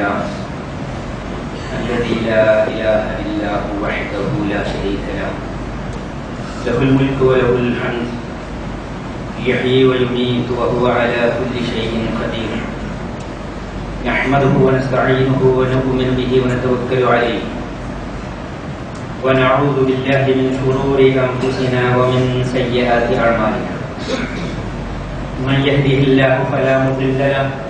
لله الذي لا إله إلا هو وحده لا شريك له. له الملك وله الحمد. يحيي ويميت وهو على كل شيء قدير. نحمده ونستعينه ونؤمن به ونتوكل عليه. ونعوذ بالله من شرور أنفسنا ومن سيئات أعمالنا. من يهده الله فلا مضل له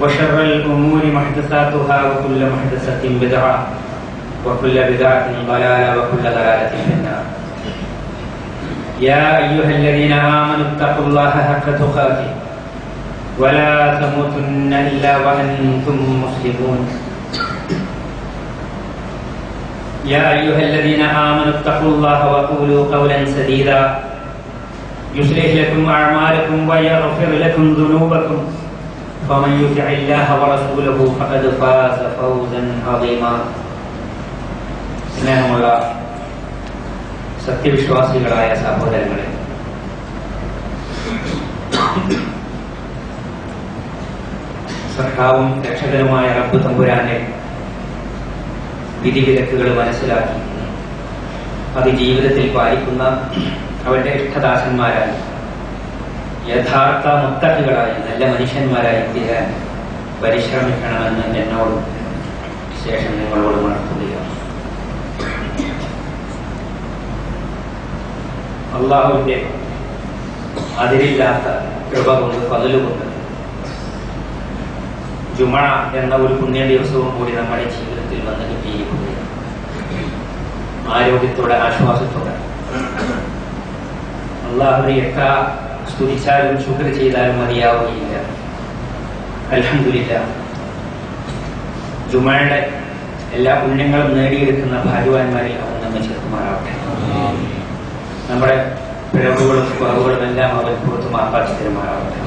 وشر الأمور محدثاتها وكل محدثة بدعة وكل بدعة ضلالة وكل ضلالة في النار. يا أيها الذين آمنوا اتقوا الله حق تقاته ولا تموتن إلا وأنتم مسلمون. يا أيها الذين آمنوا اتقوا الله وقولوا قولا سديدا. يصلح لكم أعمالكم ويغفر لكم ذنوبكم. فمن يطع الله ورسوله فقد فاز فوزا عظيما സ്നേഹമുള്ള സത്യവിശ്വാസികളായ സഹോദരങ്ങളെ സഖാവും രക്ഷകനുമായ റബ്ബ് തമ്പുരാന്റെ വിധിവിലക്കുകൾ മനസ്സിലാക്കി അത് ജീവിതത്തിൽ പാലിക്കുന്ന അവന്റെ ഇഷ്ടദാസന്മാരായി യഥാർത്ഥ മുത്തക്കുകളായി നല്ല മനുഷ്യന്മാരായി തീരാൻ പരിശ്രമിക്കണമെന്ന് എന്നോടും ശേഷം നിങ്ങളോട് ഉണർത്തുകയാണ് അള്ളാഹുവിന്റെ അതിരില്ലാത്ത കൃപ കൊണ്ട് പകലുകൊണ്ട് ജുമ എന്ന ഒരു പുണ്യ ദിവസവും കൂടി നമ്മുടെ ജീവിതത്തിൽ വന്ന് കിട്ടിയിരിക്കുകയാണ്. ആരോഗ്യത്തോടെ ആശ്വാസത്തോടെ. അള്ളാഹുവിനെ എത്ര സ്തുതിച്ചാലും ശുക്ർ ചെയ്താലും മതിയാവുകയില്ല അലഹമില്ല ജുമയുടെ എല്ലാ പുണ്യങ്ങളും നേടിയെടുക്കുന്ന ഭാഗ്യവാന്മാരിൽ അവൻ നമ്മെ ചേർക്കുമാറാവട്ടെ നമ്മുടെ പിഴവുകളും കുറവുകളും എല്ലാം അവൻ പുറത്ത് മാപ്പാക്കി തരുമാറാവട്ടെ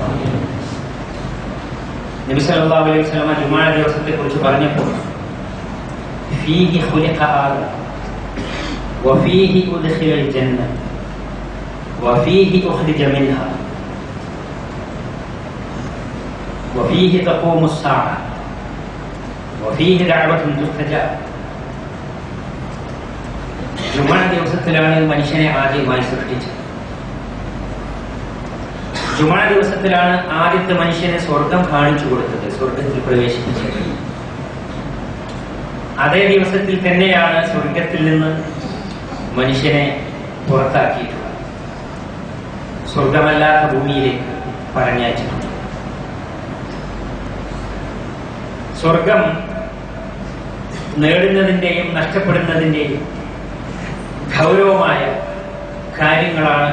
നബി സല്ലല്ലാഹു അലൈഹി വസല്ലമ ജുമാ ദിവസത്തെ കുറിച്ച് പറഞ്ഞപ്പോൾ ഫീഹി ഖുലിഖ ആദം വഫീഹി ഉദ്ഖിലൽ ജന്ന وفيه أخرج منها وفيه تقوم الساعة وفيه دعوة تستجاب ജുമാ ദിവസത്തിലാണ് മനുഷ്യനെ ആദ്യമായി സൃഷ്ടിച്ചത് ജുമാ ദിവസത്തിലാണ് ആദ്യത്തെ മനുഷ്യനെ സ്വർഗം കാണിച്ചു കൊടുത്തത് സ്വർഗത്തിൽ പ്രവേശിപ്പിച്ചത് അതേ ദിവസത്തിൽ തന്നെയാണ് സ്വർഗത്തിൽ നിന്ന് മനുഷ്യനെ പുറത്താക്കിയിട്ടുള്ളത് സ്വർഗമല്ലാത്ത ഭൂമിയിലേക്ക് പറഞ്ഞയച്ചിട്ടുണ്ട് സ്വർഗം നേടുന്നതിന്റെയും നഷ്ടപ്പെടുന്നതിന്റെയും ഗൗരവമായ കാര്യങ്ങളാണ്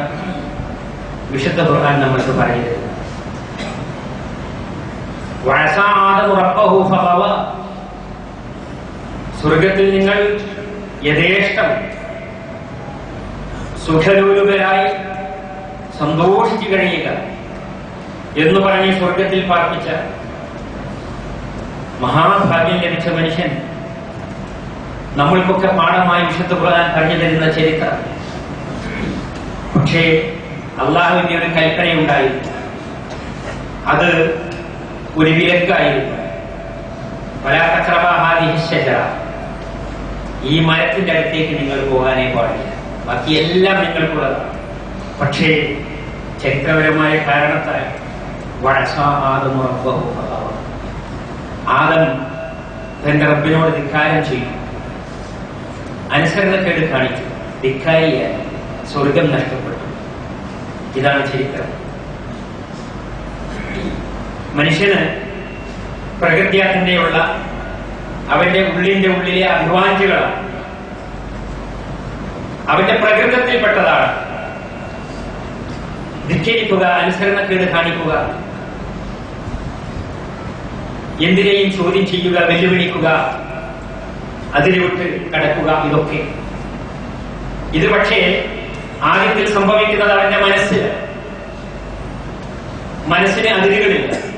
വിശുദ്ധ ഖുർആൻ നമ്മൾക്ക് പറയുന്നത് സ്വർഗത്തിൽ നിങ്ങൾ യഥേഷ്ടം സുഖരൂപരായി സന്തോഷിച്ചു കഴിയുക എന്ന് പറഞ്ഞ് സ്വർഗത്തിൽ പാർപ്പിച്ച മഹാഭാഗ്യം ലഭിച്ച മനുഷ്യൻ. നമ്മൾക്കൊക്കെ പാഠമായി വിശുദ്ധ ഖുർആൻ പറഞ്ഞു തരുന്ന ചരിത്രം. പക്ഷേ അള്ളാഹുവിന്റെ ഒരു കൽപ്പനയുണ്ടായിരുന്നു അത് ഒരു വിലക്കായിരുന്നു. പരാക്രമാഹാദിശര ഈ മരത്തിന്റെ അടുത്തേക്ക് നിങ്ങൾ പോകാനേ പാടില്ല. ബാക്കി എല്ലാം നിങ്ങൾക്കുള്ളതാണ്. പക്ഷേ ചരിത്രപരമായ കാരണത്താൽ ആദം തന്റെ റബ്ബിനോട് ധിക്കാരം ചെയ്തു. അനുസരണക്കേട് കാണിച്ചു. ധിക്കാരിയായി. സ്വർഗം നഷ്ടപ്പെട്ടു. ഇതാണ് ചരിത്രം. മനുഷ്യന് പ്രകൃത്യാത്തിന്റെയുള്ള അവന്റെ ഉള്ളിന്റെ ഉള്ളിലെ അഭിവാഞ്ചികളാണ് അവന്റെ പ്രകൃതത്തിൽപ്പെട്ടതാണ്. ധിക്കരിക്കുക അനുസരണക്കേട് കാണിക്കുക. എന്തിനേയും ചോദ്യം ചെയ്യുക വെല്ലുവിളിക്കുക അതിലോട്ട് കടക്കുക ഇതൊക്കെ. ഇത് പക്ഷേ ആദ്യത്തിൽ സംഭവിക്കുന്നത് അവന്റെ മനസ്സിൽ മനസ്സിന് അതിരുകളില്ല.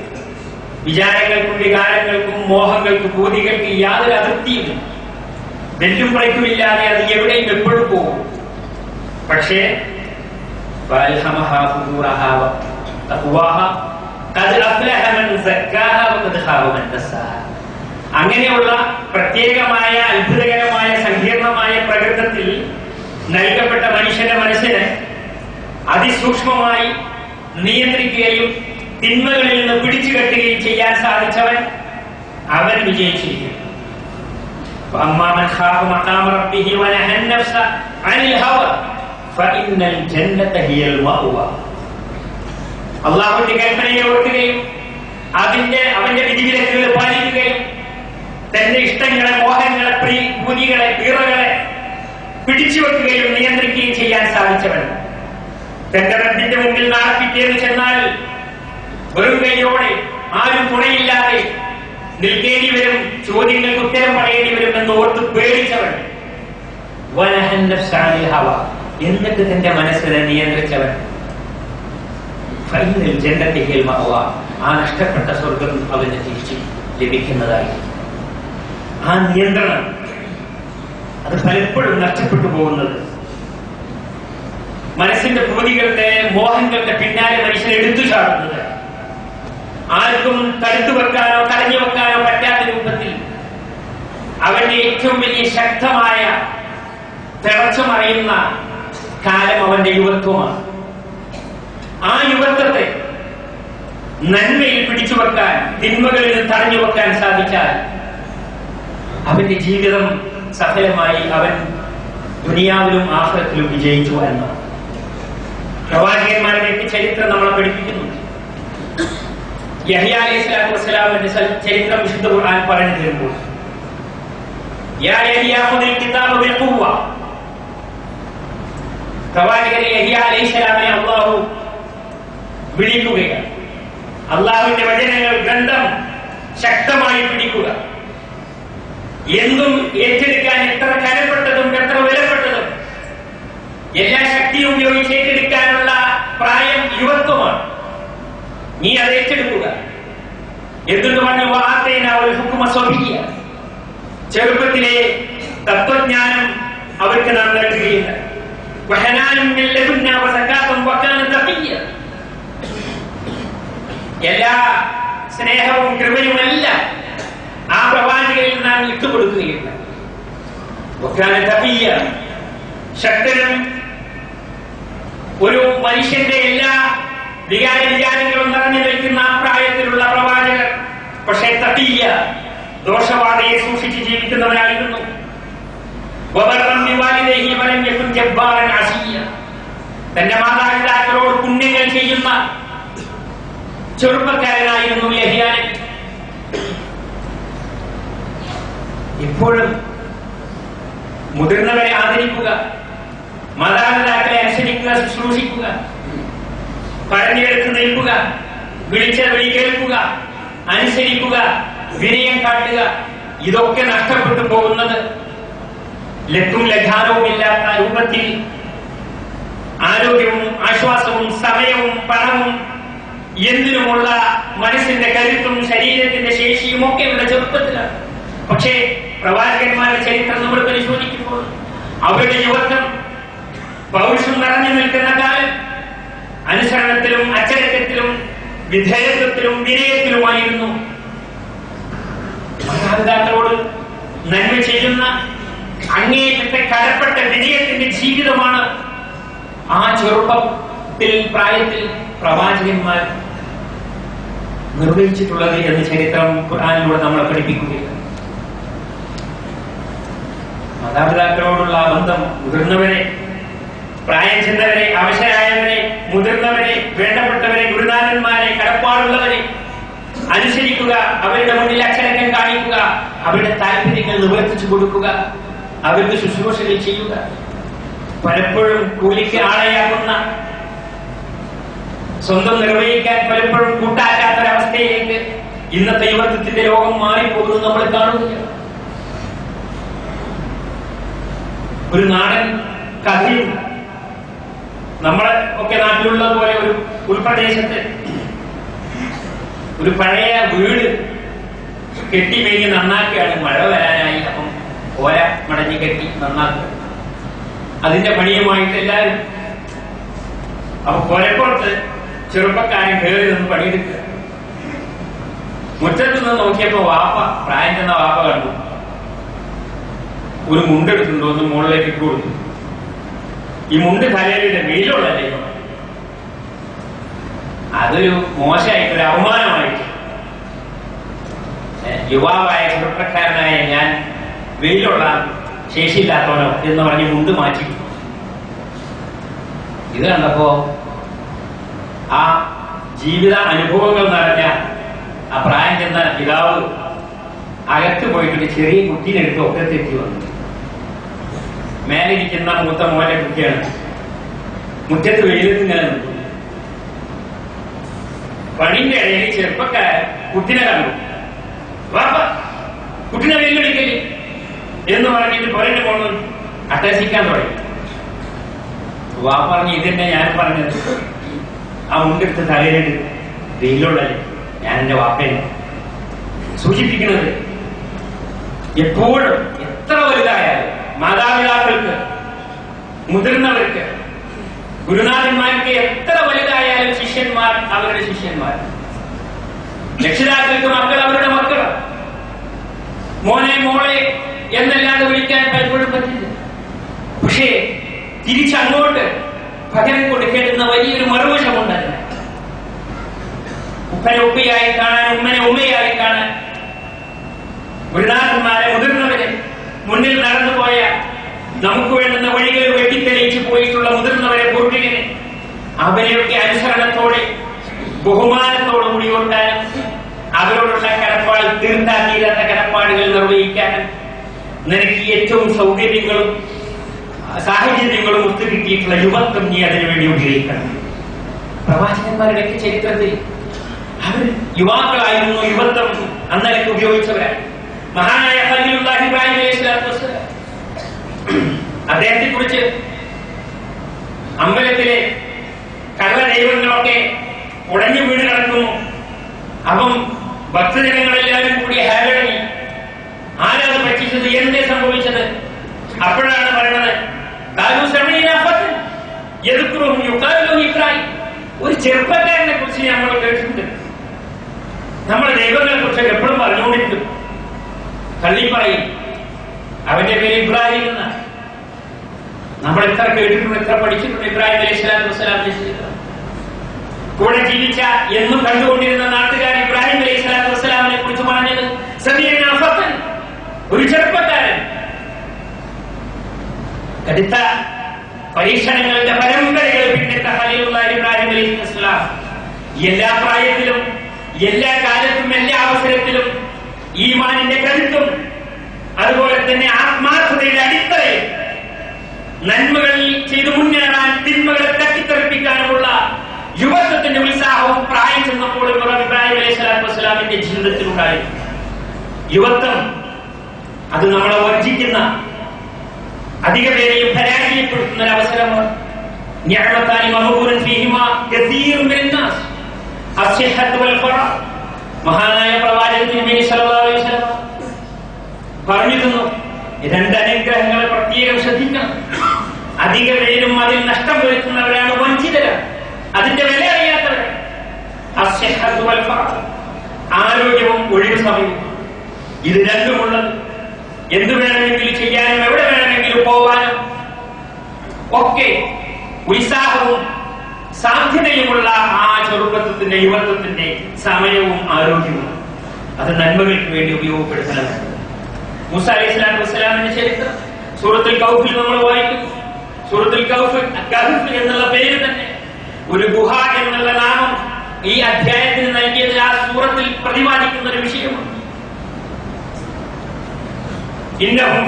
വിചാരങ്ങൾക്കും വികാരങ്ങൾക്കും മോഹങ്ങൾക്കും ബോധികൾക്ക് യാതൊരു അതിർത്തിയുമില്ല വെല്ലും കുറയ്ക്കുമില്ലാതെ അത് എവിടെയും എപ്പോഴും പോകും. പക്ഷേ അങ്ങനെയുള്ള പ്രത്യേകമായ അത്ഭുതകരമായ സങ്കീർണമായ പ്രകൃതത്തിൽ നൽകപ്പെട്ട മനുഷ്യന്റെ മനസ്സിനെ അതിസൂക്ഷ്മമായി നിയന്ത്രിക്കുകയും തിന്മകളിൽ നിന്ന് പിടിച്ചു കെട്ടുകയും ചെയ്യാൻ സാധിച്ചവൻ അവൻ വിജയിച്ചിരിക്കുന്നു. അള്ളാഹുവിന്റെ കൽപ്പനയെ ഓർക്കുകയും അതിന്റെ അവന്റെ വിധിവിലക്കുകൾ പാലിക്കുകയും തന്റെ ഇഷ്ടങ്ങളെ മോഹങ്ങളെ പ്രീ ഭൂരികളെ പീറകളെ പിടിച്ചു വെക്കുകയും നിയന്ത്രിക്കുകയും ചെയ്യാൻ സാധിച്ചവൻ. തന്റെ റബ്ബിന്റെ മുമ്പിൽ നാളപ്പിറ്റേന്ന് ചെന്നാൽ വെറും കൈയോടെ ആരും തുണയില്ലാതെ നിൽക്കേണ്ടി വരും ചോദ്യങ്ങൾക്ക് ഉത്തരം പറയേണ്ടി വരും എന്ന് ഓർത്ത് പേടിച്ചവൻ. എന്നിട്ട് തന്റെ മനസ്സിനെ നിയന്ത്രിച്ചവൻ. ആ നഷ്ടപ്പെട്ട സ്വർഗം അവന് തിരിച്ച് ലഭിക്കുന്നതായി ആ നിയന്ത്രണം അത് പലപ്പോഴും നഷ്ടപ്പെട്ടു പോകുന്നത്. മനസ്സിന്റെ ഭൂതികളുടെ മോഹങ്ങളുടെ പിന്നാലെ മനുഷ്യൻ എടുത്തു ചാടുന്നത്. ആർക്കും തടുത്തു വെക്കാനോ തടഞ്ഞു വെക്കാനോ പറ്റാത്ത രൂപത്തിൽ അവന്റെ ഏറ്റവും വലിയ ശക്തമായ തിളച്ചമറിയുന്ന കാലം അവന്റെ യുവത്വമാണ്. ആ യുവത്വത്തെ നന്മയിൽ പിടിച്ചു വെക്കാൻ തിന്മകളിൽ തടഞ്ഞു വെക്കാൻ സാധിച്ചാൽ അവന്റെ ജീവിതം സഫലമായി അവൻ ദുനിയാവിലും ആഹ്ലത്തിലും വിജയിച്ചു എന്നാണ്. പ്രവാചകന്മാരുടെ ചരിത്രം നമ്മളെ പഠിപ്പിക്കുന്നു. യഹ്യ അലൈഹി സ്വലാത്തു വസ്സലാമിന്റെ ചരിത്രം വിശുദ്ധ ഖുർആൻ പറഞ്ഞു തരുമ്പോൾ യാ യഹ്യ അലൈഹി സ്വലാമിനെ വിളിക്കുകയാണ് അള്ളാഹുവിന്റെ വചനങ്ങൾ ഗ്രന്ഥം ശക്തമായി പിടിക്കുക. എന്തും ഏറ്റെടുക്കാൻ എത്ര കനപ്പെട്ടതും എത്ര വിലപ്പെട്ടതും എല്ലാ ശക്തിയും ഉപയോഗിച്ച് ഏറ്റെടുക്കാനുള്ള പ്രായം യുവത്വമാണ് നീ അത് ഏറ്റെടുക്കുക. എന്തെന്ന് പറഞ്ഞു? വാർത്തേന ഒരു ഹുക്കുമ സ്വഭിക്കുക ചെറുപ്പത്തിലെ തത്വജ്ഞാനം അവർക്ക് നാം നൽകുകയില്ല വഹനാനും എല്ലാ സ്നേഹവും കൃപയും എല്ലാം ആ പ്രവാചകയിൽ നാം ഇട്ടുകൊടുക്കുകയില്ല ശക്തനും ഒരു മനുഷ്യന്റെ എല്ലാ വികാര വിചാരങ്ങളും നിറഞ്ഞു നിൽക്കുന്ന പ്രായത്തിലുള്ള പ്രവാചകർ പക്ഷേ തപീയ ദോഷവാദയെ സൂക്ഷിച്ച് ജീവിക്കുന്നവരായിരുന്നു. തന്റെ മാതാപിതാക്കളോട് പുണ്യങ്ങൾ ചെയ്യുന്ന ചെറുപ്പക്കാരനായിരുന്നു യഹിയാൻ ഇപ്പോഴും മുതിർന്നവരെ ആദരിക്കുക മാതാപിതാക്കളെ അനുസരിക്കുക ശുശ്രൂഷിക്കുക പറഞ്ഞെടുത്ത് നിൽക്കുക വിളിച്ച വിളി കേൾക്കുക അനുസരിക്കുക വിനയം കാട്ടുക ഇതൊക്കെ നഷ്ടപ്പെട്ടു പോകുന്നത് ലക്കും ലഘാനവും ഇല്ലാത്ത രൂപത്തിൽ ആരോഗ്യവും ആശ്വാസവും സമയവും പണവും എന്തിനുമുള്ള മനസ്സിന്റെ കരുത്തും ശരീരത്തിന്റെ ശേഷിയും ഒക്കെ ഇവിടെ ചെറുപ്പത്തിലാണ്. പക്ഷേ പ്രവാചകന്മാരുടെ ചരിത്രം നമ്മൾ പരിശോധിക്കുമ്പോൾ അവരുടെ യുവത്വം പൗരുഷം നിറഞ്ഞു നിൽക്കുന്ന കാലം അനുസരണത്തിലും അച്ചടക്കത്തിലും വിധേയത്വത്തിലും വിനയത്തിലുമായിരുന്നു. മാതാപിതാക്കളോട് നന്മ ചെയ്യുന്ന അങ്ങേയറ്റത്തെ കരപ്പെട്ട വിനയത്തിന്റെ ജീവിതമാണ് ആ ചെറുപ്പത്തിൽ പ്രായത്തിൽ പ്രവാചകന്മാർ നിർവഹിച്ചിട്ടുള്ളത് എന്ന് ചരിത്രം ഖുർആാനിലൂടെ നമ്മളെ പഠിപ്പിക്കുകയാണ്. മാതാപിതാക്കളോടുള്ള ബന്ധം മുതിർന്നവരെ പ്രായം ചെന്നവരെ അവശരായവരെ മുതിർന്നവരെ വേണ്ടപ്പെട്ടവരെ ഗുരുനാഥന്മാരെ കടപ്പാടുള്ളവരെ അനുസരിക്കുക അവരുടെ മുന്നിൽ അക്ഷരങ്ങൾ കാണിക്കുക അവരുടെ താല്പര്യങ്ങൾ നിവർത്തിച്ചു കൊടുക്കുക അവർക്ക് ശുശ്രൂഷകൾ ചെയ്യുക. പലപ്പോഴും കൂലിക്ക് ആളെയാകുന്ന സ്വന്തം നിർവഹിക്കാൻ പലപ്പോഴും കൂട്ടാക്കാത്തൊരവസ്ഥയിലേക്ക് ഇന്നത്തെ യുവത്വത്തിന്റെ ലോകം മാറിപ്പോകുന്നത് നമ്മൾ കാണുന്നില്ല. ഒരു നാടൻ കഥയും നമ്മളെ ഒക്കെ നാട്ടിലുള്ള പോലെ ഒരു ഉൾപ്രദേശത്ത് ഒരു പഴയ വീട് കെട്ടി കെട്ടിമേഞ്ഞ് നന്നാക്കുകയാണ് മഴ വരാനായി അപ്പം ഓല മടഞ്ഞ് കെട്ടി നന്നാക്കി അതിന്റെ പണിയുമായിട്ട് എല്ലാവരും അപ്പൊ കൊലപ്പുറത്ത് ചെറുപ്പക്കാരൻ കയറി നിന്ന് പണിയെടുക്കുക. മുറ്റത്ത് നിന്ന് നോക്കിയപ്പോ വാപ്പ പ്രായം ചെന്ന വാപ്പ കണ്ടു. ഒരു മുണ്ടെടുത്തുണ്ടോ ഒന്ന് മുകളിലേക്ക് ഇട്ട് കൊടുത്തു. ഈ മുണ്ട് തലയിലിട്ട് വെയിലുള്ളല്ലേ അതൊരു മോശമായിട്ട് ഒരു അപമാനമായിട്ട്. യുവാവായ ചെറുപ്പക്കാരനായ ഞാൻ വെയിലുള്ള ശേഷിയില്ലാത്തവനോ എന്ന് പറഞ്ഞ് മുണ്ട് മാറ്റി. ഇത് കണ്ടപ്പോ ആ ജീവിത അനുഭവങ്ങൾ നിറഞ്ഞ ആ പ്രായം ചെന്ന പിതാവ് അകത്ത് പോയിട്ട് ചെറിയ കുട്ടീനെടുത്ത് ഒക്കെ തെറ്റി വന്നു. മേലിരിക്കുന്ന മൂത്ത മോന്റെ കുട്ടിയാണ്. മുറ്റത്ത് വെയിലത്ത് ഇങ്ങനെ പണിന്റെ ഇടയിൽ ചെറുപ്പക്കാരൻ കുട്ടിനെ കണ്ടു. കുട്ടിനെ വെല്ലുവിളിക്കൽ എന്ന് പറഞ്ഞിട്ട് പുരന്റെ പോണു അട്ടഹസിക്കാൻ തുടങ്ങി. വാപ്പ പറഞ്ഞു ഇതന്നെ ഞാൻ പറഞ്ഞത്. ആ മുണ്ടെടുത്ത് തലയിലിട്ട് വെയിലുള്ളല്ലേ ഞാൻ എന്റെ വാപ്പേനെ സൂചിപ്പിക്കുന്നത്? എപ്പോഴും എത്ര വലുതായാലും മാതാപിതാക്കൾക്ക് മുതിർന്നവർക്ക് ഗുരുനാഥന്മാർക്ക് എത്ര വലുതായാലും ശിഷ്യന്മാർ അവരുടെ ശിഷ്യന്മാർ. രക്ഷിതാക്കൾക്ക് മക്കൾ അവരുടെ മക്കൾ. മോനെ മോളെ എന്നല്ലാതെ വിളിക്കാൻ പലപ്പോഴും പറ്റില്ല. പക്ഷേ തിരിച്ചങ്ങോട്ട് പകരം കൊടുക്കേണ്ടുന്ന വലിയൊരു മറുവശമുണ്ട്. ഉപ്പനെ ഉപ്പയായി കാണാൻ ഉമ്മനെ ഉമ്മയായി കാണാൻ ഗുരുനാഥന്മാരെ മുതിർന്നവരെ മുന്നിൽ നടന്നുപോയ നമുക്ക് വേണ്ടുന്ന വഴികൾ വെട്ടിത്തെളിയിച്ചു പോയിട്ടുള്ള മുതിർന്നവരെ പൂർവികനെ അവരെയൊക്കെ അനുസരണത്തോടെ ബഹുമാനത്തോടു കൂടി കൊണ്ടാനും അവരോടുള്ള കടപ്പാട് തീർത്താ തീരാത്ത കടപ്പാടുകൾ നിർവഹിക്കാനും നിനക്ക് ഏറ്റവും സൗകര്യങ്ങളും സാഹചര്യങ്ങളും ഒത്തു കിട്ടിയിട്ടുള്ള യുവത്വം നീ അതിനുവേണ്ടി ഉപയോഗിക്കണം. പ്രവാചകന്മാരുടെയൊക്കെ ചരിത്രത്തിൽ അവർ യുവാക്കളായിരുന്നു യുവത്വം അന്നലക്ക് ഉപയോഗിച്ചവരാണ് മഹാനായ അദ്ദേഹത്തെ കുറിച്ച് അമ്പലത്തിലെ കള്ള ദൈവങ്ങളൊക്കെ ഉടഞ്ഞു വീട് കിടക്കുന്നു. അപ്പം ഭക്തജനങ്ങളെല്ലാവരും യദ്കുറുഹും യുഖാലുഹു ഇബ്രാഹിം." ഒരു ചെറുപ്പക്കാരനെ കുറിച്ച് നമ്മൾ കേട്ടിട്ടുണ്ട്. നമ്മുടെ ദൈവങ്ങളെ കുറിച്ച് എപ്പോഴും പറഞ്ഞുകൊണ്ടിരിക്കും. തള്ളി പറയും അവന്റെ പേര് ഇബ്രാഹിം എന്നാണ്. നമ്മൾ എത്ര കേട്ടിട്ടുണ്ട് എത്ര പഠിച്ചിട്ടുണ്ട് ഇബ്രാഹിം അലൈഹി സ്വലാത്തു ചരിത്രം കൂടെ ജീവിച്ച എന്നും കണ്ടുകൊണ്ടിരുന്ന നാട്ടുകാർ ഇബ്രാഹിം അലൈഹി സ്വലാത്തു വസ്സലാമിനെ കുറിച്ച് പറഞ്ഞത് ഒരു ചെറുപ്പക്കാരൻ. കടുത്ത പരീക്ഷണങ്ങളുടെ പരമ്പരകൾ പിന്നിട്ട ഹലിയുള്ള ഇബ്രാഹിം എല്ലാ പ്രായത്തിലും എല്ലാ കാലത്തും എല്ലാ അവസരത്തിലും ഈമാനിന്റെ കരുത്തും അതുപോലെ തന്നെ ആത്മാർത്ഥതയുടെ അടിത്തറയും നന്മകൾ ചെയ്തു മുന്നേറാൻ തിന്മകളെ തട്ടിത്തെറിപ്പിക്കാനുമുള്ള യുവത്വത്തിന്റെ ഉത്സാഹവും പ്രായം ചെന്നപ്പോൾ ഇബ്രാഹിം അലൈഹി സ്വലാത്തു വസ്സലാമിന്റെ ജീവിതത്തിലുണ്ടായിരുന്നു. യുവത്വം അത് നമ്മളെ വർജിക്കുന്ന അധിക പേരെയും പരാജയപ്പെടുത്തുന്ന ഒരു അവസരമാണ് മഹാനായ വസല്ലം പറഞ്ഞിരുന്നു രണ്ട് അനുഗ്രഹങ്ങളെ പ്രത്യേകം ശ്രദ്ധിക്കണം. അധിക പേരും അതിൽ നഷ്ടം വരുത്തുന്നവരാണ് വഞ്ചിതരാണ്. അതിന്റെ വില അറിയാത്തവരാണ്. ആരോഗ്യവും ഒഴിവ് സമയവും. ഇത് രണ്ടുമുള്ളത്. എന്തു വേണമെങ്കിലും ചെയ്യാനും എവിടെ ഒക്കെ ഉത്സാഹവും സാധ്യതയുമുള്ള ആ ചെറുപ്പത്തിന്റെ യുവത്വത്തിന്റെ സമയവും ആരോഗ്യവും അത് നന്മകൾക്ക് വേണ്ടി ഉപയോഗപ്പെടുത്തണം മുസ അലൈഹി സ്വലാത്തു വസ്സലാമിന്റെ ചരിത്രം. സൂറത്തുൽ കൗഫിൽ നമ്മൾ വായിക്കും സൂറത്തുൽ കൗഫ് കഹഫ് എന്നുള്ള പേര് തന്നെ. ഒരു ഗുഹ എന്നുള്ള നാമം ഈ അധ്യായത്തിന് നൽകിയതിൽ ആ സൂറത്തിൽ പ്രതിപാദിക്കുന്ന ഒരു വിഷയമാണ്. ഇന്നഹും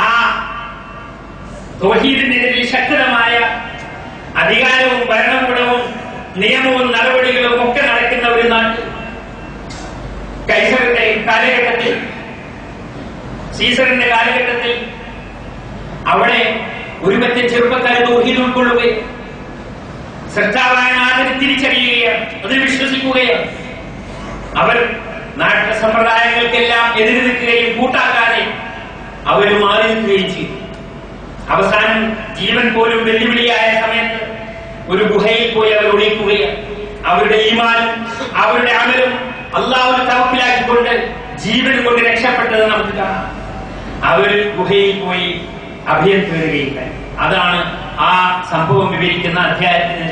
ആ തൗഹീദിനെതിരിൽ ശക്തമായ അധികാരവും ഭരണകൂടവും നിയമവും നടപടികളും ഒക്കെ നടക്കുന്ന ഒരു നാട്ടിൽ കൈസറിന്റെ കാലഘട്ടത്തിൽ സീസറിന്റെ കാലഘട്ടത്തിൽ അവിടെ ഒരു പറ്റം ചെറുപ്പക്കാർ തൗഹീദ് ഉൾക്കൊള്ളുകയും സൃഷ്ടാവായ ആദരം തിരിച്ചറിയുകയാണ് അതിൽ വിശ്വസിക്കുകയാണ് അവർ നാട്ടിലെ സമ്പ്രദായങ്ങൾക്കെല്ലാം എതിര് നിൽക്കുകയും കൂട്ടാക്കാതെ അവർ മാറി നിൽക്കുകയും ചെയ്തു. അവസാനം ജീവൻ പോലും വെല്ലുവിളിയായ സമയത്ത് ഒരു ഗുഹയിൽ പോയി അവർ ഒളിക്കുകയാണ്. അവരുടെ ഈമാനും അവരുടെ അമലും അള്ളാഹുനെ തവപ്പിലാക്കിക്കൊണ്ട് ജീവൻ കൊണ്ട് രക്ഷപ്പെട്ടത് നമുക്ക് കാണാം. അവർ ഗുഹയിൽ പോയി അഭയം തേടുകയുണ്ടായി അതാണ് ആ സംഭവം വിവരിക്കുന്ന അധ്യായത്തിന്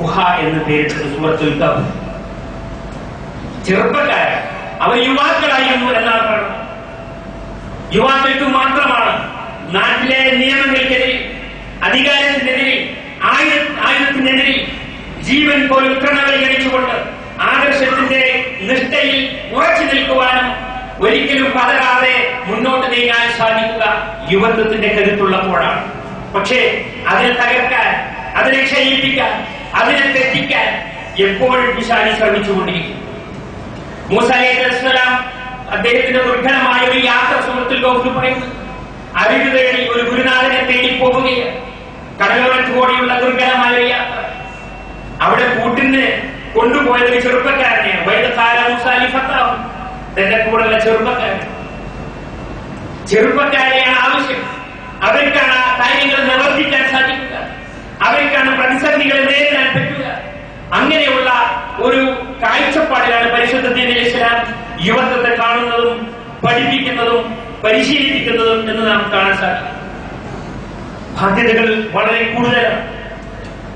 ഗുഹ എന്ന് പേരിട്ടത് സൂറത്തുൽ ചെറുപ്പക്കാരാണ്. അവർ യുവാക്കളായിരുന്നു എന്നാണ് പറയുന്നത്. യുവാക്കൾക്ക് മാത്രമാണ് നാട്ടിലെ നിയമങ്ങൾക്കെതിരെ അധികാരത്തിനെതിരെ ആയുധ ആയുധത്തിനെതിരെ ജീവൻ പോലും പ്രണവലികരിച്ചുകൊണ്ട് ആദർശത്തിന്റെ നിഷ്ഠയിൽ ഉറച്ചു നിൽക്കുവാനും ഒരിക്കലും പതരാതെ മുന്നോട്ട് നീങ്ങാൻ സാധിക്കുക യുവത്വത്തിന്റെ കരുത്തുള്ളപ്പോഴാണ്. പക്ഷേ അതിനെ തകർക്കാൻ അതിനെ ക്ഷയിപ്പിക്കാൻ അതിനെ തെറ്റിക്കാൻ എപ്പോഴും വിശാലി ശ്രമിച്ചുകൊണ്ടിരിക്കും. മൂസ അലൈഹി അദ്ദേഹത്തിന്റെ ദുർഘടമായ ഒരു യാത്ര സുഹൃത്തിൽ ലോകത്ത് പറയുന്നു അറിവ് തേടി ഒരു ഗുരുനാഥനെ തേടി പോകുകയാണ് കടലോരത്ത് കൂടിയുള്ള ദുർഘടമായ ഒരു യാത്ര. അവിടെ കൂട്ടിന് കൊണ്ടുപോയത് ഒരു ചെറുപ്പക്കാരനെയാണ്. വൈദ്യസാര മൂസാലി ഫത്താവും തന്റെ കൂടെയുള്ള ചെറുപ്പക്കാരൻ. ചെറുപ്പക്കാരെയാണ് ആവശ്യം. അവർക്കാണ് ആ കാര്യങ്ങൾ നിവർത്തിക്കാൻ സാധിക്കുക. അവർക്കാണ് പ്രതിസന്ധികളെ നേരിടാൻ പറ്റുക. അങ്ങനെയുള്ള ഒരു കാഴ്ചപ്പാടിലാണ് പരിശുദ്ധ ദീനിൽ യുവത്വത്തെ കാണുന്നതും പഠിപ്പിക്കുന്നതും പരിശീലിപ്പിക്കുന്നതും എന്ന് നാം കാണാൻ സാധിക്കും. ബാധ്യതകൾ വളരെ കൂടുതലാണ്.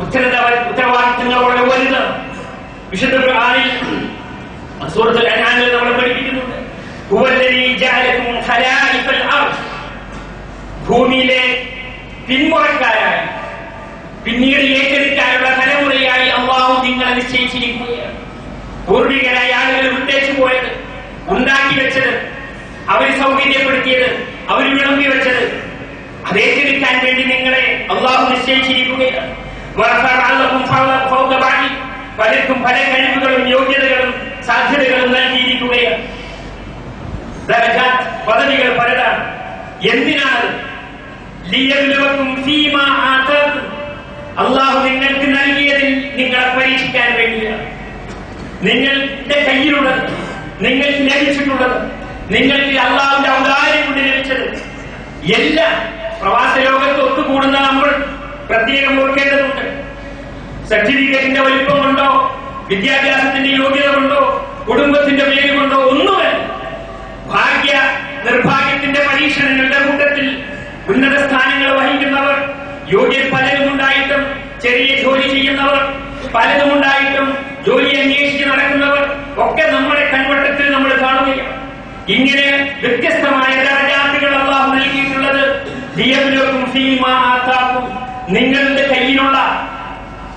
ഉത്തരത ഉത്തരവാദിത്തങ്ങൾ വളരെ വലുതാണ്. വിശുദ്ധ ഖുർആനിൽ സൂറത്തുൽ നമ്മൾ പഠിപ്പിക്കുന്നുണ്ട്. ഭൂമിയിലെ പിന്മുറക്കാരായി പിന്നീട് ഏറ്റെടുക്കാനുള്ള തലമുറയായി അള്ളാഹു നിങ്ങളെ നിശ്ചയിച്ചിരിക്കുകയാണ്. പൂർവികരായ ആളുകൾ വിട്ടേച്ചു പോയത് ഉണ്ടാക്കി വെച്ചത് അവർ സൗകര്യപ്പെടുത്തിയത് അവർ വിളമ്പി വെച്ചത്. അത് ഏറ്റെടുക്കാൻ വേണ്ടി നിങ്ങളെ അള്ളാഹു നിശ്ചയിച്ചിരിക്കുകയാണ്. പലർക്കും പല കഴിവുകളും യോഗ്യതകളും സാധ്യതകളും നൽകിയിരിക്കുകയാണ്. പദവികൾ പലതാണ്. എന്തിനാണ്? അള്ളാഹു നിങ്ങൾക്ക് നൽകിയതിൽ നിങ്ങളെ പരീക്ഷിക്കാൻ വേണ്ടിയാണ്. നിങ്ങളുടെ കയ്യിലുള്ളത് നിങ്ങൾക്ക് ലഭിച്ചിട്ടുള്ളത് നിങ്ങൾക്ക് അള്ളാഹുന്റെ ഔദാര്യം കൊണ്ട് ലഭിച്ചത്. എല്ലാം പ്രവാസ ലോകത്ത് ഒത്തുകൂടുന്ന നമ്മൾ പ്രത്യേകം ഓർക്കേണ്ടതുണ്ട്. സർട്ടിഫിക്കറ്റിന്റെ വലിപ്പമുണ്ടോ? വിദ്യാഭ്യാസത്തിന്റെ യോഗ്യത കൊണ്ടോ കുടുംബത്തിന്റെ പേര് കൊണ്ടോ ഒന്നുമല്ല. ഭാഗ്യ നിർഭാഗ്യത്തിന്റെ പരീക്ഷണങ്ങളുടെ കൂട്ടത്തിൽ ഉന്നത സ്ഥാനങ്ങൾ വഹിക്കുന്നവർ യോഗ്യ പലരും ഉണ്ടായിട്ടും ചെറിയ ജോലി ചെയ്യുന്നവർ പലതും ഉണ്ടായിട്ടും ജോലി അന്വേഷിച്ച് നടക്കുന്നവർ ഒക്കെ നമ്മുടെ കൺവട്ടത്തിൽ നമ്മൾ കാണുകയാണ്. ഇങ്ങനെ വ്യത്യസ്തമായ ദർജാത്തുകൾ അള്ളാഹു നൽകിയിട്ടുള്ളത് ആതാക്കും നിങ്ങളുടെ കയ്യിലുള്ള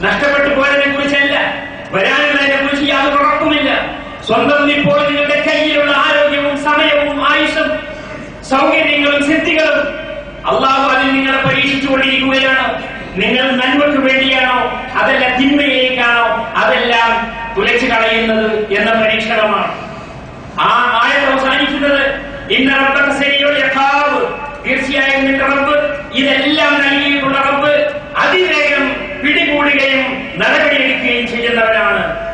നഷ്ടപ്പെട്ടു പോയതിനെ കുറിച്ചല്ല വരാനുള്ളതിനെ കുറിച്ച് യാതൊരു ഉറപ്പുമില്ല. സ്വന്തം ഇപ്പോൾ നിങ്ങളുടെ കയ്യിലുള്ള ആരോഗ്യവും സമയവും ആയുഷും സൗകര്യങ്ങളും സിദ്ധികളും അള്ളാഹു അതിൽ നിങ്ങളെ പരീക്ഷിച്ചുകൊണ്ടിരിക്കുകയാണ്. നിങ്ങൾ നന്മയ്ക്ക് വേണ്ടിയാണോ? അതല്ല തിന്മയിലേക്കാണോ അതെല്ലാം തുലച്ചു കളയുന്നത് എന്ന പരീക്ഷണമാണ്. ആ ആയത് അവസാനിക്കുന്നത് ഇന്ന റബ്ബക സരിയുൽ ഇഖാബ്. തീർച്ചയായും നിന്റെ ഇതെല്ലാം നൽകിയിട്ടുള്ള റബ്ബ് അതിവേഗം പിടികൂടുകയും നടപടിയെടുക്കുകയും ചെയ്യുന്നവരാണ്.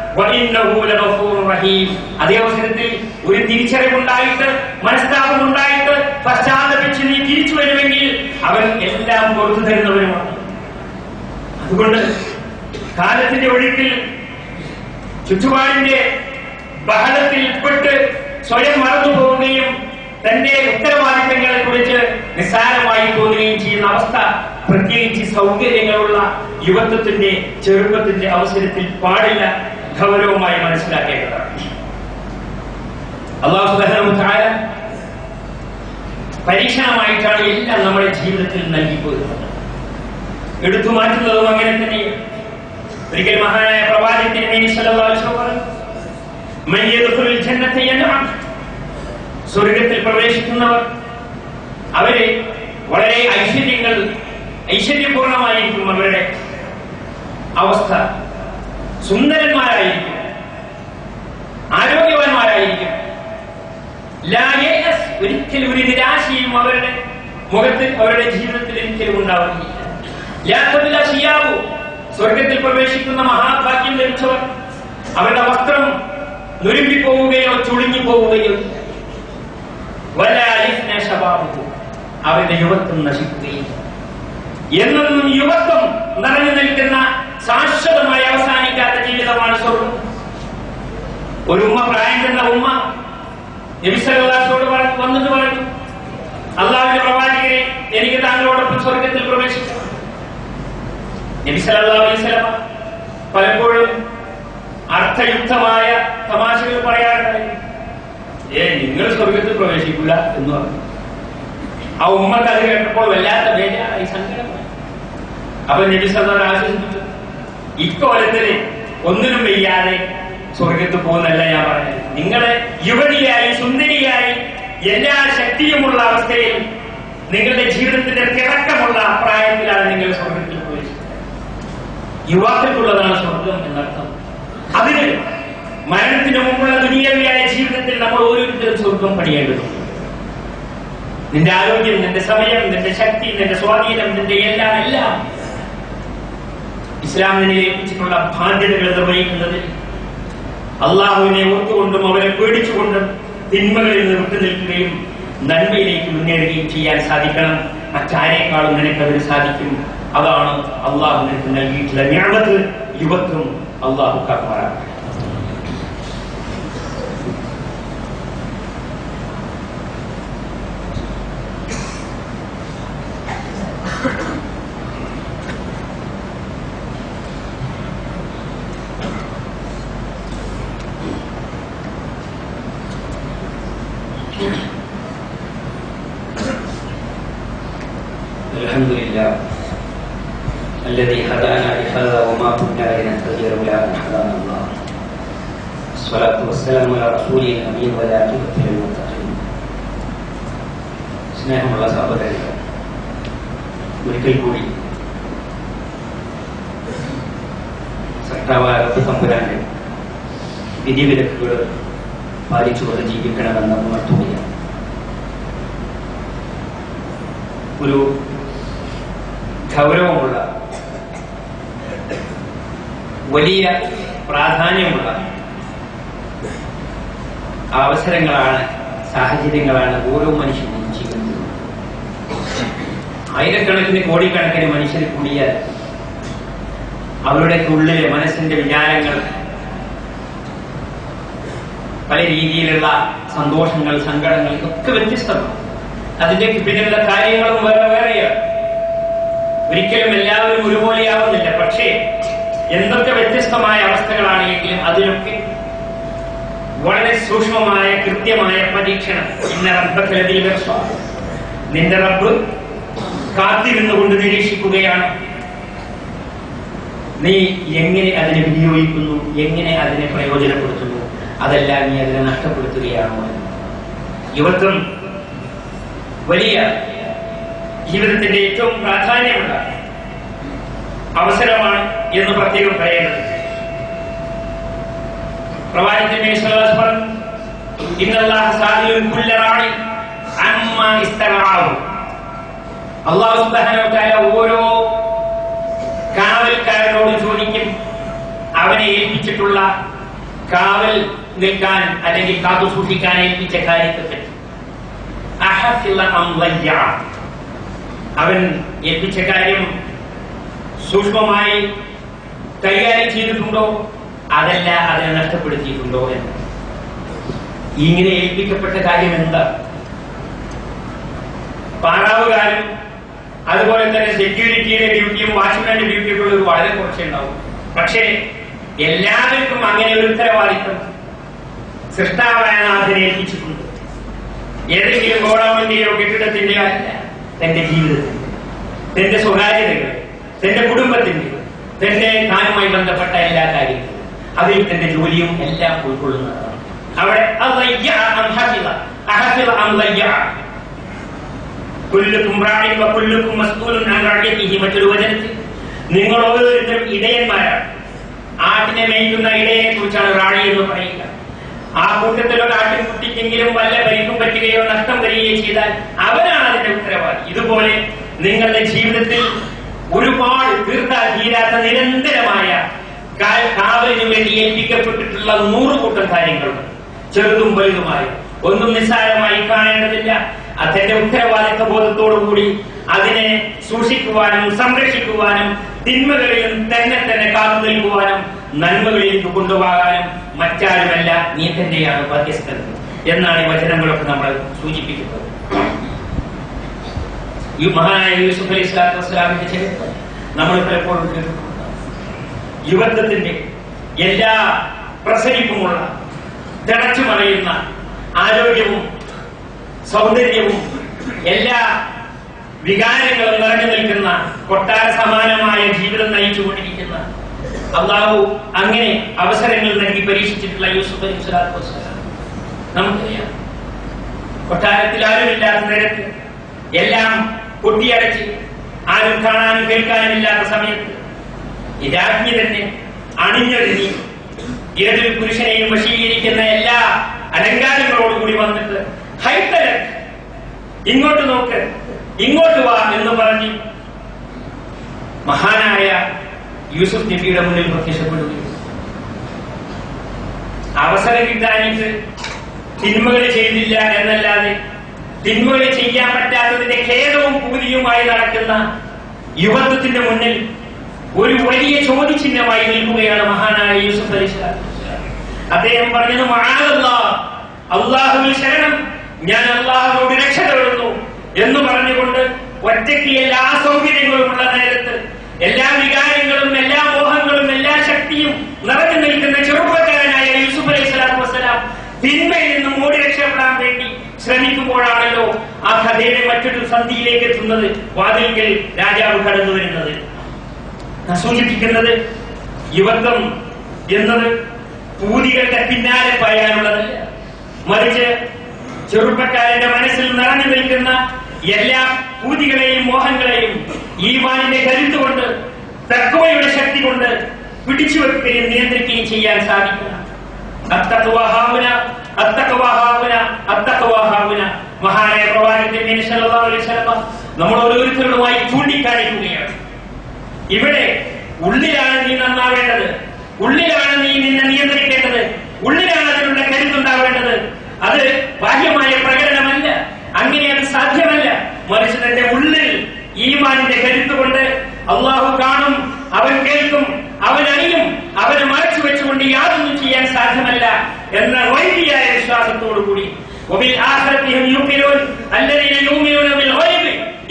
അതേ അവസരത്തിൽ ഒരു തിരിച്ചറിവുണ്ടായിട്ട് മനസ്താപമുണ്ടായിട്ട് പശ്ചാത്തപിച്ച് നീ തിരിച്ചു വരുമെങ്കിൽ അവൻ എല്ലാം കൊടുത്തു തരുന്നവരുമാണ് അതുകൊണ്ട് കാലത്തിന്റെ ഒഴുക്കിൽ ചുറ്റുപാടിന്റെ ബഹളത്തിൽപ്പെട്ട് സ്വയം മറന്നു പോവുകയും തന്റെ ഉത്തരവാദിത്തങ്ങളെ കുറിച്ച് നിസ്സാരമായി തോന്നുകയും ചെയ്യുന്ന അവസ്ഥ പ്രത്യേകിച്ച് സൗകര്യങ്ങളുള്ള യുവത്വത്തിന്റെ ചെറുപ്പത്തിന്റെ അവസരത്തിൽ പാടില്ല ഗൗരവമായി മനസ്സിലാക്കേണ്ടതാണ്. അള്ളാഹു പരീക്ഷണമായിട്ടാണ് എല്ലാം നമ്മുടെ ജീവിതത്തിൽ നൽകിപ്പോരുന്നത് എടുത്തു മാറ്റുന്നതും അങ്ങനെ തന്നെയാണ്. ഒരിക്കൽ മഹാനായ പ്രവാചകൻ സ്വർഗത്തിൽ പ്രവേശിക്കുന്നവർ അവരെ വളരെ ഐശ്വര്യങ്ങൾ ഐശ്വര്യപൂർണമായിരിക്കും അവരുടെ അവസ്ഥ. സുന്ദരന്മാരായിരിക്കും ആരോഗ്യവാന്മാരായിരിക്കും. ഒരിക്കലും ഒരു നിരാശയും അവരുടെ മുഖത്തിൽ അവരുടെ ജീവിതത്തിൽ ഒരിക്കലും ഉണ്ടാവുകയില്ല. ഷിയാവു സ്വർഗത്തിൽ പ്രവേശിക്കുന്ന മഹാഭാഗ്യം ലഭിച്ചവർ അവരുടെ വസ്ത്രം നുരുമ്പിപ്പോവുകയോ യഫ്ന ശബാബുഹു. അവരുടെ യുവത്വം നശിക്കുകയും എന്നെന്നും യുവത്വം നിറഞ്ഞു നിൽക്കുന്ന ശാശ്വതമായി അവസാനിക്കാത്ത ജീവിതമാണ് സ്വർഗം. ഒരു ഉമ്മ പ്രായം ചെന്ന ഉമ്മ നബിസലാസോട് വന്നിട്ട് പറഞ്ഞു അള്ളാഹുവിന്റെ പ്രവാചകരെ എനിക്ക് താങ്കളോടൊപ്പം സ്വർഗത്തിൽ പ്രവേശിക്കണം പലപ്പോഴും അർത്ഥയുക്തമായ തമാശകൾ പറയാറുണ്ടായിരുന്നു ഏ നിങ്ങൾ സ്വർഗത്തിൽ പ്രവേശിക്കില്ല എന്ന് പറഞ്ഞു. ആ ഉമ്മക്ക് അത് കേട്ടപ്പോൾ വല്ലാത്ത ബേജാറായി സങ്കടമായി. അപ്പൊ നബി സല്ലല്ലാഹു ആശ്വസിപ്പിച്ചു ഇക്കോലത്തിന് ഒന്നിനും വയ്യാതെ സ്വർഗത്ത് പോകുന്നല്ല ഞാൻ പറഞ്ഞത്. നിങ്ങളെ യുവതിയായി സുന്ദരിയായി എല്ലാ ശക്തിയുമുള്ള അവസ്ഥയിൽ നിങ്ങളുടെ ജീവിതത്തിന്റെ തിളക്കമുള്ള പ്രായത്തിലാണ് നിങ്ങൾ സ്വർഗത്തിൽ യുവാക്കൾക്കുള്ളതാണ് സ്വർഗം എന്നർത്ഥം അതിന് മരണത്തിന് മുമ്പുള്ള ദുനിയവിയായ ജീവിതത്തിൽ നമ്മൾ ഓരോരുത്തരും സ്വർഗം പണിയേണ്ടതുണ്ട്. നിന്റെ ആരോഗ്യം നിന്റെ സമയം നിന്റെ ശക്തി നിന്റെ സ്വാധീനം നിന്റെ എല്ലാം എല്ലാം ഇസ്ലാമിനെ ഏൽപ്പിച്ചിട്ടുള്ള ബാധ്യതകൾ നിർവഹിക്കുന്നതിൽ അള്ളാഹുവിനെ ഓർത്തുകൊണ്ടും അവരെ പേടിച്ചുകൊണ്ടും തിന്മകളിൽ നിന്ന് വിട്ടു നിൽക്കുകയും നന്മയിലേക്ക് മുന്നേറുകയും ചെയ്യാൻ സാധിക്കണം. മറ്റാരേക്കാളും നിനക്കതിന് സാധിക്കും. അതാണ് അള്ളാഹു നൽകിയിട്ടുള്ള ഞാനത് യുവത്വം അള്ളാഹു കാക്കുമാറാണ് റസൂലി നബിയിൽ വരാക്കി സ്നേഹമുള്ള സഹോദരങ്ങൾ ഒരിക്കൽ കൂടി സട്ടാവ അറബ് തമ്പുരാന്റെ വിധിവിലക്കുകൾ പാലിച്ചുകൊണ്ട് ജീവിക്കണമെന്ന് ഉണർത്തുകയാണ് ഒരു ഗൗരവമുള്ള വലിയ പ്രാധാന്യമുള്ള അവസരങ്ങളാണ് സാഹചര്യങ്ങളാണ് ഓരോ മനുഷ്യനും ജീവിക്കുന്നത് ആയിരക്കണക്കിന് കോടിക്കണക്കിന് മനുഷ്യർ കൂടിയാൽ അവരുടെ ഉള്ളിലെ മനസ്സിന്റെ വിചാരങ്ങൾ പല രീതിയിലുള്ള സന്തോഷങ്ങൾ സങ്കടങ്ങൾ ഒക്കെ വ്യത്യസ്തമാണ്. അതിന്റെ പിന്നിലുള്ള കാര്യങ്ങളും വേറെ വേറെയാണ്. ഒരിക്കലും എല്ലാവരും ഒരുപോലെയാവുന്നില്ല. പക്ഷേ എന്തൊക്കെ വ്യത്യസ്തമായ അവസ്ഥകളാണെങ്കിലും അതിനൊക്കെ വളരെ സൂക്ഷ്മമായ കൃത്യമായ പരീക്ഷണം. നിന്റെ റബ്ബ് കാത്തിരുന്നുകൊണ്ട് നിരീക്ഷിക്കുകയാണ്. നീ എങ്ങനെ അതിനെ വിനിയോഗിക്കുന്നു? എങ്ങനെ അതിനെ പ്രയോജനപ്പെടുത്തുന്നു? അതെല്ലാം നീ അതിനെ നഷ്ടപ്പെടുത്തുകയാണോ. യുവത്വം വലിയ ജീവിതത്തിന്റെ ഏറ്റവും പ്രാധാന്യമുള്ള അവസരമാണ് എന്ന് പ്രത്യേകം പറയേണ്ടത് പറഞ്ഞു ഇന്നല്ലാഹ സുബ്ഹാനഹു ഓരോ ചോദിക്കും അവനെ ഏൽപ്പിച്ചിട്ടുള്ള കാവൽ നിൽക്കാൻ അല്ലെങ്കിൽ കാത്തു സൂക്ഷിക്കാൻ ഏൽപ്പിച്ച കാര്യത്തെ അവൻ ഏൽപ്പിച്ച കാര്യം സൂക്ഷ്മമായി കൈകാര്യം ചെയ്തിട്ടുണ്ടോ? അതല്ല അതിനെ നഷ്ടപ്പെടുത്തിയിട്ടുണ്ടോ എന്ന്. ഇങ്ങനെ ഏൽപ്പിക്കപ്പെട്ട കാര്യം എന്താ പാറാവുകാരും അതുപോലെ തന്നെ സെക്യൂരിറ്റിയുടെ ഡ്യൂട്ടിയും വാച്ച്മാന്റെ ഡ്യൂട്ടിയും ഉള്ളത് വളരെ കുറച്ചേ ഉണ്ടാവും. പക്ഷേ എല്ലാവർക്കും അങ്ങനെ ഒരു ഉത്തരവാദിത്വം സൃഷ്ടാവായ നാഥനെ ഏൽപ്പിച്ചിട്ടുണ്ട് ഏതെങ്കിലും ഗോഡൌണിന്റെയോ കെട്ടിടത്തിന്റെയോ അല്ല തന്റെ ജീവിതത്തിന്റെ തന്റെ സ്വകാര്യതകൾ തന്റെ കുടുംബത്തിന്റെ തന്റെ താനുമായി ബന്ധപ്പെട്ട എല്ലാ കാര്യങ്ങളും. അതിൽ തന്റെ ജോലിയും എല്ലാം ഉൾക്കൊള്ളുന്നതാണ് അവിടെ മറ്റൊരു വചനത്തിൽ. നിങ്ങൾ ഓരോരുത്തരും ഇടയന്മാരാണ്. ആട്ടിനെ മേയ്ക്കുന്ന ഇടയനെ കുറിച്ചാണ് റാണി എന്ന് പറയുക. ആ കൂട്ടത്തിലൊരു ആട്ടിൻകുട്ടിക്കെങ്കിലും വല്ല പരിക്കും പറ്റുകയോ നഷ്ടം വരികയോ ചെയ്താൽ അവരാണ് അതിന്റെ ഉത്തരവാദി. ഇതുപോലെ നിങ്ങളുടെ ജീവിതത്തിൽ ഒരുപാട് തീർത്താൽ തീരാത്ത നിരന്തരമായ കാവലിനു വേണ്ടി ഏൽപ്പിക്കപ്പെട്ടിട്ടുള്ള നൂറ് കൂട്ടം കാര്യങ്ങളുണ്ട് ചെറുതും വലുതുമായി. ഒന്നും നിസ്സാരമായി കാണേണ്ടതില്ല. അതിന്റെ ഉത്തരവാദിത്വ ബോധത്തോടുകൂടി അതിനെ സൂക്ഷിക്കുവാനും സംരക്ഷിക്കുവാനും തിന്മകളിലും തന്നെ തന്നെ കാത്തു നിൽക്കുവാനും നന്മകളിലേക്ക് കൊണ്ടുപോകാനും മറ്റാരുമല്ല നീ തന്നെയാണ് ബാധ്യസ്ഥൻ എന്നാണ് ഈ വചനങ്ങളൊക്കെ നമ്മൾ സൂചിപ്പിക്കുന്നത്. ഈ മഹാനായ യൂസുഫ് അലി ഇസ്ലാത്തു വസ്സലാമിന്റെ ചരിത്രം നമ്മൾ പലപ്പോഴും കേട്ടിട്ടുണ്ട് യുവത്വത്തിന്റെ എല്ലാ പ്രസരിപ്പുമുള്ള തിളച്ചു മറയുന്ന ആരോഗ്യവും സൗന്ദര്യവും എല്ലാ വികാരങ്ങളും നിറഞ്ഞു നിൽക്കുന്ന കൊട്ടാര സമാനമായ ജീവിതം നയിച്ചുകൊണ്ടിരിക്കുന്ന അള്ളാഹു അങ്ങനെ അവസരങ്ങൾ നൽകി പരീക്ഷിച്ചിട്ടുള്ള യൂസുഫ് അലി സ്വലാത്തു വസ്സലാം. നമുക്കറിയാം. കൊട്ടാരത്തിൽ ആരുമില്ലാത്ത നേരത്ത് എല്ലാം കൊട്ടിയടച്ച് ആരും കാണാനും കേൾക്കാനും ഇല്ലാത്ത സമയത്ത് രാജ്ഞി തന്നെ അണിഞ്ഞൊരുങ്ങി ഏതൊരു പുരുഷനെയും വശീകരിക്കുന്ന എല്ലാ അലങ്കാരങ്ങളോടുകൂടി വന്നിട്ട് ഹൈത്തല ഇങ്ങോട്ട് നോക്ക് ഇങ്ങോട്ട് വാ എന്ന് പറഞ്ഞ് മഹാനായ യൂസുഫ് നബിയുടെ മുന്നിൽ പ്രത്യക്ഷപ്പെടുകയും അവസരം കിട്ടാനിട്ട് തിന്മകൾ ചെയ്തില്ല എന്നല്ലാതെ തിന്മകൾ ചെയ്യാൻ പറ്റാത്തതിന്റെ ഖേദവും കൂലിയുമായി നടക്കുന്ന യുവത്വത്തിന്റെ മുന്നിൽ ഒരു വലിയ ചോദ്യചിഹ്നമായി നിൽക്കുകയാണ് മഹാനായ യൂസുഫ്. അദ്ദേഹം പറഞ്ഞത് അള്ളാഹുവിൽ ശരണം ഞാൻ അള്ളാഹുവോട് രക്ഷ തേടുന്നു എന്ന് പറഞ്ഞുകൊണ്ട് ഒറ്റയ്ക്ക് എല്ലാ സൗകര്യങ്ങളും ഉള്ള നേരത്ത് എല്ലാ വികാരങ്ങളും എല്ലാ മോഹങ്ങളും എല്ലാ ശക്തിയും നിറഞ്ഞു നിൽക്കുന്ന ചെറുപ്പക്കാരനായ യൂസുഫ് അലൈഹി സ്വലാത്തു വസ്സലാം തിന്മയിൽ നിന്നും ഓടി രക്ഷപ്പെടാൻ വേണ്ടി ശ്രമിക്കുമ്പോഴാണല്ലോ ആ കഥയുടെ മറ്റൊരു സന്ധിയിലേക്ക് എത്തുന്നത് വാതിൽക്കൽ രാജാവ് കടന്നു വരുന്നത് സൂചിപ്പിക്കുന്നത് യുവത്വം എന്നത് പൂതികളുടെ പിന്നാലെ പറയാനുള്ളതല്ല മറിച്ച് ചെറുപ്പക്കാരന്റെ മനസ്സിൽ നിറഞ്ഞു നിൽക്കുന്ന എല്ലാ പൂതികളെയും മോഹങ്ങളെയും ഈ ഈമാനിന്റെ കരുത്തുകൊണ്ട് തക്കവയുടെ ശക്തി കൊണ്ട് പിടിച്ചു വെക്കുകയും നിയന്ത്രിക്കുകയും ചെയ്യാൻ സാധിക്കണം അത്തക്വാഹാവുന അത്തക്വാഹാവുന അത്തക്വാഹാവുന. മഹാനായ പ്രവാചകൻ ഓരോരുത്തരുമായി ചൂണ്ടിക്കാണിക്കുകയാണ്. ഇവിടെ ഉള്ളിലാണ് നീ നന്നാവേണ്ടത്. ഉള്ളിലാണ് നീ നിന്നെ നിയന്ത്രിക്കേണ്ടത്. ഉള്ളിലാണ് അതിനുള്ള കരുത്തുണ്ടാവേണ്ടത്. അത് ബാഹ്യമായ പ്രകടനമല്ല. അങ്ങനെ അത് സാധ്യമല്ല. മറിച്ച് തന്റെ ഉള്ളിൽ ഈമാനിന്റെ കരുത്തുകൊണ്ട് അള്ളാഹു കാണും അവൻ കേൾക്കും അവൻ അറിയും അവനെ മറച്ചു വെച്ചുകൊണ്ട് യാതൊന്നും ചെയ്യാൻ സാധ്യമല്ല എന്ന വൈദ്യായ വിശ്വാസത്തോടു കൂടി.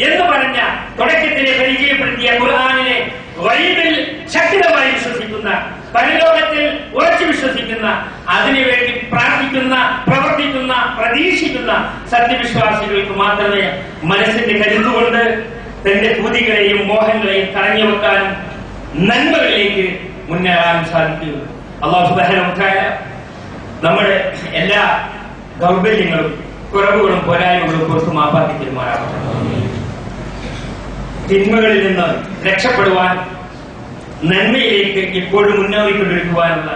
എന്ന് പറഞ്ഞ തുടക്കത്തിലെ പരിചയപ്പെടുത്തിയ ഖുർഹാനിലെ വൈബിൽ ശക്തമായി വിശ്വസിക്കുന്ന പരലോകത്തിൽ ഉറച്ചു വിശ്വസിക്കുന്ന അതിനുവേണ്ടി പ്രാർത്ഥിക്കുന്ന പ്രവർത്തിക്കുന്ന പ്രതീക്ഷിക്കുന്ന സത്യവിശ്വാസികൾക്ക് മാത്രമേ മനസ്സിന്റെ കരുതുകൊണ്ട് തന്റെ ഭൂതികളെയും മോഹങ്ങളെയും തടഞ്ഞു വെക്കാനും നന്മകളിലേക്ക് മുന്നേറാനും സാധിക്കുകയുള്ളൂ അള്ളാഹു നമ്മുടെ എല്ലാ ദൗർബല്യങ്ങളും കുറവുകളും പോരായ്മകളും പുറത്തു മാപ്പാക്കി തീരുമാനാവട്ടെ തിന്മകളിൽ നിന്ന് രക്ഷപ്പെടുവാൻ നന്മയിലേക്ക് എപ്പോഴും മുന്നേറിക്കൊണ്ടിരിക്കുവാനുള്ള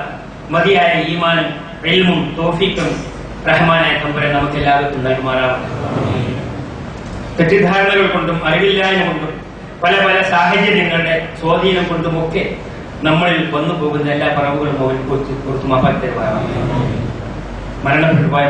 മതിയായ ഈമാനും എൽമും തോഫിക്കും റഹ്മാനായ തമ്പരെ നമുക്ക് എല്ലാവർക്കും നൽകുമാറാവട്ടെ. തെറ്റിദ്ധാരണകൾ കൊണ്ടും അറിവില്ലായ്മ കൊണ്ടും പല പല സാഹചര്യങ്ങളുടെ സ്വാധീനം കൊണ്ടുമൊക്കെ നമ്മളിൽ വന്നു പോകുന്ന എല്ലാ പറവുകളും അവൻ കൊടുത്തു കൊടുത്തു മാപ്പാക്കി തരുമാറാവട്ടെ മരണപ്പെട്ടു പോയ